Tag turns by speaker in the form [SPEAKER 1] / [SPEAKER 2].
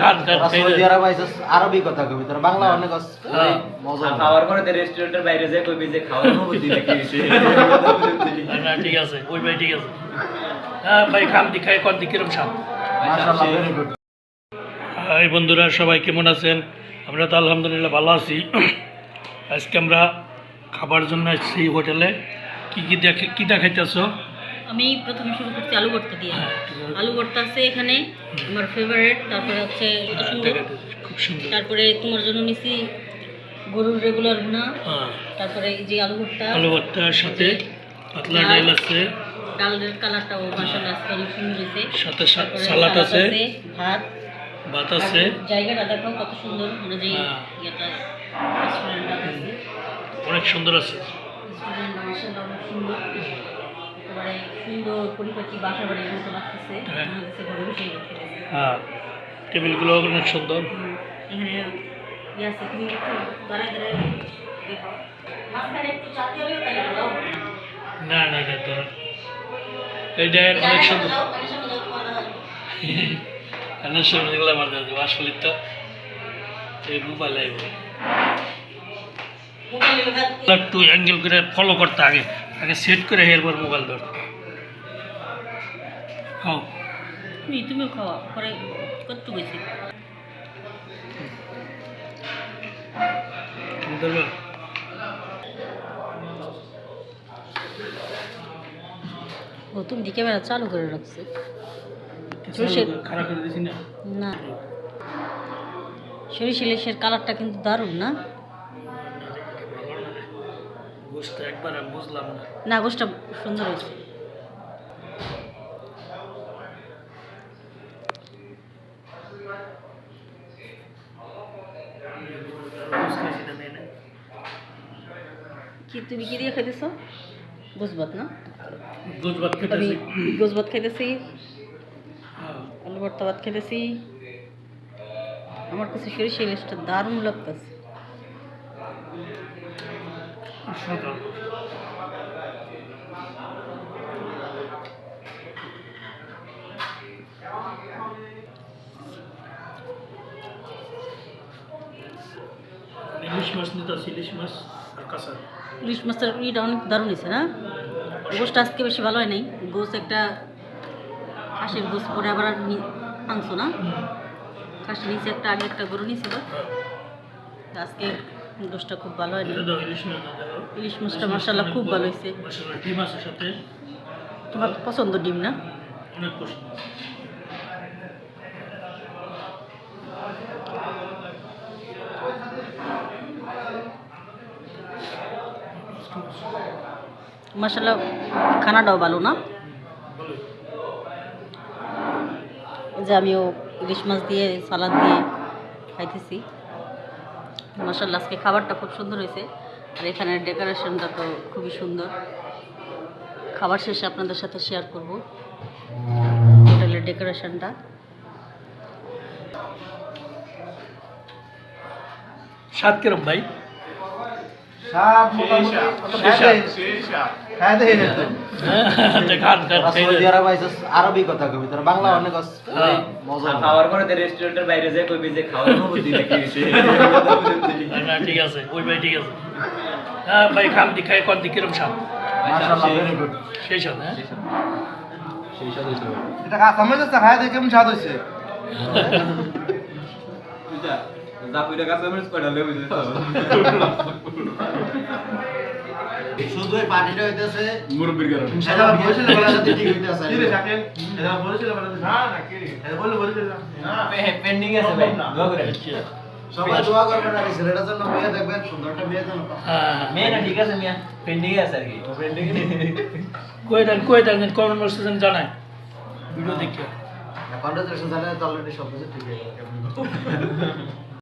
[SPEAKER 1] খান খান
[SPEAKER 2] Saudi আরব আইসস আরবি কথা কবি তোরা বাংলা অনেক
[SPEAKER 1] হ্যাঁ।
[SPEAKER 2] মজা
[SPEAKER 3] খাওয়ার পরে রেস্টুরেন্টের বাইরে যায় কইবি যে খাওয়ার অনুভূতি নাকি
[SPEAKER 1] না ঠিক আছে ওই ভাই ঠিক আছে। হ্যাঁ ভাই খাম কর সাপ? হাই বন্ধুরা সবাই কেমন আছেন? আমরা তো আলহামদুলিল্লাহ ভালো আছি। আজকে আমরা খাবার জন্য এসেছি হোটেলে। কি কি দেখে কী দেখাইতেছ?
[SPEAKER 4] আমি প্রথমে শুরু করছি আলু ভর্তা দিয়ে।
[SPEAKER 1] হ্যাঁ,
[SPEAKER 4] আলু ভর্তা আছে এখানে আমার ফেভারিট তারপরে হচ্ছে কত সুন্দর।
[SPEAKER 1] খুব সুন্দর।
[SPEAKER 4] তারপরে তোমার জন্য নিছি গরুর রেগুলার ভুনা।
[SPEAKER 1] হ্যাঁ।
[SPEAKER 4] তারপরে এই যে আলু ভর্তা।
[SPEAKER 1] আলু ভর্তার সাথে পাতলা ডাল। আছে।
[SPEAKER 4] ডালের কালারটাও মাসাল্লাহ আজকে অনেক সুন্দর হয়েছে।
[SPEAKER 1] সাথে সালাদ আছে।
[SPEAKER 4] ভাত।
[SPEAKER 1] ভাত আছে।
[SPEAKER 4] জায়গাটা দেখো কত সুন্দর মানে যে
[SPEAKER 1] হ্যাঁ।
[SPEAKER 4] ইয়েটা
[SPEAKER 1] অনেক সুন্দর আছে।
[SPEAKER 4] মাসাল্লাহ অনেক সুন্দর। একেবারে সুন্দর পরিপাটি বাসা বাড়ির মতো লাগতেছে।
[SPEAKER 1] হ্যাঁ।
[SPEAKER 4] ঘরে বসে।
[SPEAKER 1] হ্যাঁ টেবিলগুলো অনেক সুন্দর।
[SPEAKER 4] হুম, এখানে ইয়ে আছে তুমি একটু দাঁড়ায় দাঁড়ায় দেখো। মাঝখানে একটু চাকরি হলেও তাই ভালো
[SPEAKER 1] না না না তো এইটা অনেক সুন্দর। অনেক সুন্দর এগুলো আমার দাদু আসলে তো এই মোবাইল আইব। একটু অ্যাঙ্গেল করে ফলো করতে আগে। আগে সেট করে এরপর মোবাইল ধরতে হ্যাঁ
[SPEAKER 4] তুমি তুমিও খাওয়া পরে কত গেছি?
[SPEAKER 1] তুমি
[SPEAKER 4] ও তুমি দিকে বেড়া চালু করে রাখছে।
[SPEAKER 1] খারাপ করে দিছি না।
[SPEAKER 4] না। সরিষ ইলিশের কালারটা কিন্তু দারুণ না?
[SPEAKER 1] বুঝতে একবার বুঝলাম না।
[SPEAKER 4] না সুন্দর হয়েছে। কি তুমি কি দিয়ে খাইতেছো? গোসবাত না? আমি
[SPEAKER 1] খেতেছি
[SPEAKER 4] গোসবাত খাইতেছি।
[SPEAKER 1] হ্যাঁ।
[SPEAKER 4] আলু ভর্তা ভাত খাইতেছি। আমার কাছে সরিষ ইলিশটা দারুণ লাগতেছে।
[SPEAKER 1] সুন্দর। ইলিশ মাছ নিতে ইলিশ মাছ আর কাঁচা।
[SPEAKER 4] ইলিশ মাছটার ইটা অনেক দারুণ হয়েছে না? গোসটা আজকে বেশি ভালো হয় নাই। গোস একটা খাসির গোস পরে আবার নি- আনছো না? খাসি নিচে একটা আগে একটা গরু নিয়েছিল। আজকে গোসটা খুব ভালো হয়নি
[SPEAKER 1] এটা দাও ইলিশ
[SPEAKER 4] মাছটা মাসাল্লাহ খুব ভালো হয়েছে।
[SPEAKER 1] ডিম আছে সাথে।
[SPEAKER 4] তোমার পছন্দ ডিম না?
[SPEAKER 1] অনেক পছন্দ।
[SPEAKER 4] খানাটাও ভালো না? যে আমিও ইলিশ মাছ দিয়ে সালাদ দিয়ে খাইতেছি। মাসাল্লাহ আজকে খাবারটা খুব সুন্দর হয়েছে। আর এখানের ডেকোরেশনটা তো খুবই সুন্দর। খাবার শেষে আপনাদের সাথে শেয়ার করব হোটেলের ডেকোরেশনটা।
[SPEAKER 1] সাত কিরম ভাই?
[SPEAKER 2] সাপ
[SPEAKER 1] খান খান খেয়ে
[SPEAKER 2] সৌদি
[SPEAKER 1] নেন।
[SPEAKER 2] আরব কথা কবি তোরা বাংলা অনেক
[SPEAKER 1] হ্যাঁ।
[SPEAKER 3] খাওয়ার পরে রেস্টুরেন্টের বাইরে যায় কইবি যে খাওয়ার অনুভূতি
[SPEAKER 1] না ঠিক আছে ওই ভাই ঠিক আছে। হ্যাঁ ভাই খাম দি খাই কর দি কিরম সাপ সেই সাথ হ্যাঁ?
[SPEAKER 2] এটা কাঁচামরিচ আছে খায় দেখে কেমন স্বাদ হইছে?
[SPEAKER 3] জাপুইটা কাছে কয়টা লেবু
[SPEAKER 2] শুধু এই পার্টিটা হইতেছে।
[SPEAKER 3] মুরব্বির কারণে।
[SPEAKER 2] ইনশাআল্লাহ বসে বেলা সাথে ঠিক হইতেছে
[SPEAKER 3] পেন্ডিং আছে ভাই। দোয়া করে
[SPEAKER 1] আচ্ছা।
[SPEAKER 2] সবাই দোয়া করবেন আর ছেলেটার জন্য মেয়ে দেখবেন সুন্দরটা মেয়ে যেন পায়।
[SPEAKER 1] হ্যাঁ
[SPEAKER 3] মেয়ে না ঠিক আছে মিয়া। পেন্ডিং আছে আর কি। পেন্ডিং
[SPEAKER 1] কয়ে দেন কয়ে দেন কমেন্ট বক্সে জানায়। ভিডিও দেখে।
[SPEAKER 2] কন্ট্রাক্ট জানে তো অলরেডি সব কিছু ঠিক হয়ে গেল